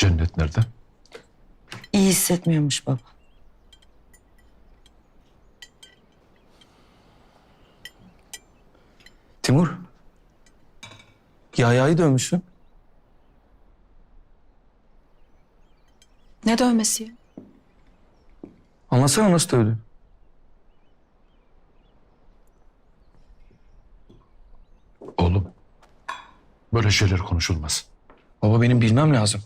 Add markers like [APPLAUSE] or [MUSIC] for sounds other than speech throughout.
Cennet nerede? İyi hissetmiyormuş baba. Timur. Yahya'yı dövmüşsün. Ne dövmesi? Anlatsana nasıl dövdü? Oğlum. Böyle şeyler konuşulmaz. Baba benim bilmem lazım.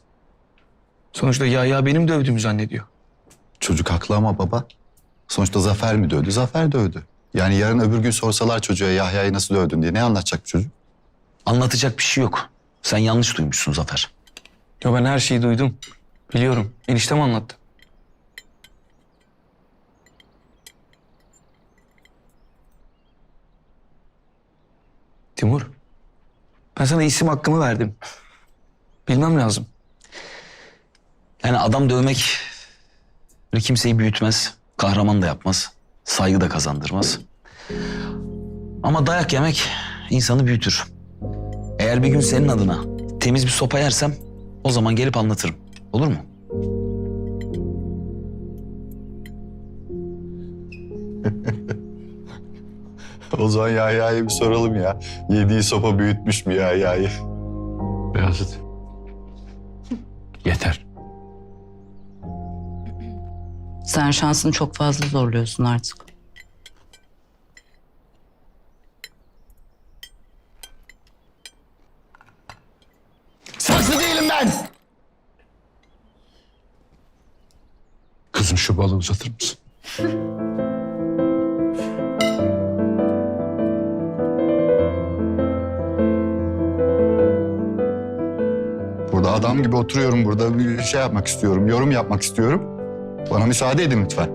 Sonuçta Yahya benim dövdüğümü zannediyor. Çocuk haklı ama baba. Sonuçta Zafer mi dövdü? Zafer dövdü. Yani yarın öbür gün sorsalar çocuğa Yahya'yı nasıl dövdün diye ne anlatacak bu çocuk? Anlatacak bir şey yok. Sen yanlış duymuşsun Zafer. Ya ben her şeyi duydum. Biliyorum. Eniştem anlattı. Timur. Ben sana isim hakkımı verdim. Bilmem lazım. Yani adam dövmek böyle kimseyi büyütmez, kahraman da yapmaz, saygı da kazandırmaz. Ama dayak yemek insanı büyütür. Eğer bir gün senin adına temiz bir sopa yersem o zaman gelip anlatırım. Olur mu? [LAUGHS] O zaman Yahya'ya bir soralım ya. Yediği sopa büyütmüş mü Yahya'yı? Beyazıt. Yeter. Sen şansını çok fazla zorluyorsun artık. Saksı değilim ben! Kızım şu balığı uzatır mısın? Burada adam gibi oturuyorum burada bir şey yapmak istiyorum, yorum yapmak istiyorum. Bana müsaade edin lütfen.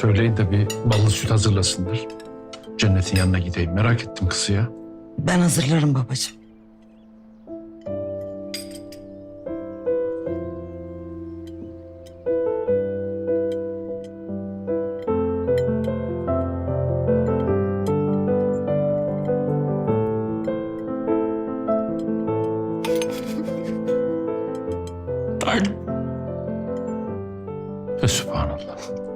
Söyleyin de bir ballı süt hazırlasınlar. Cennet'in yanına gideyim. Merak ettim kızı ya. Ben hazırlarım babacığım. kurtardım. Ve subhanallah.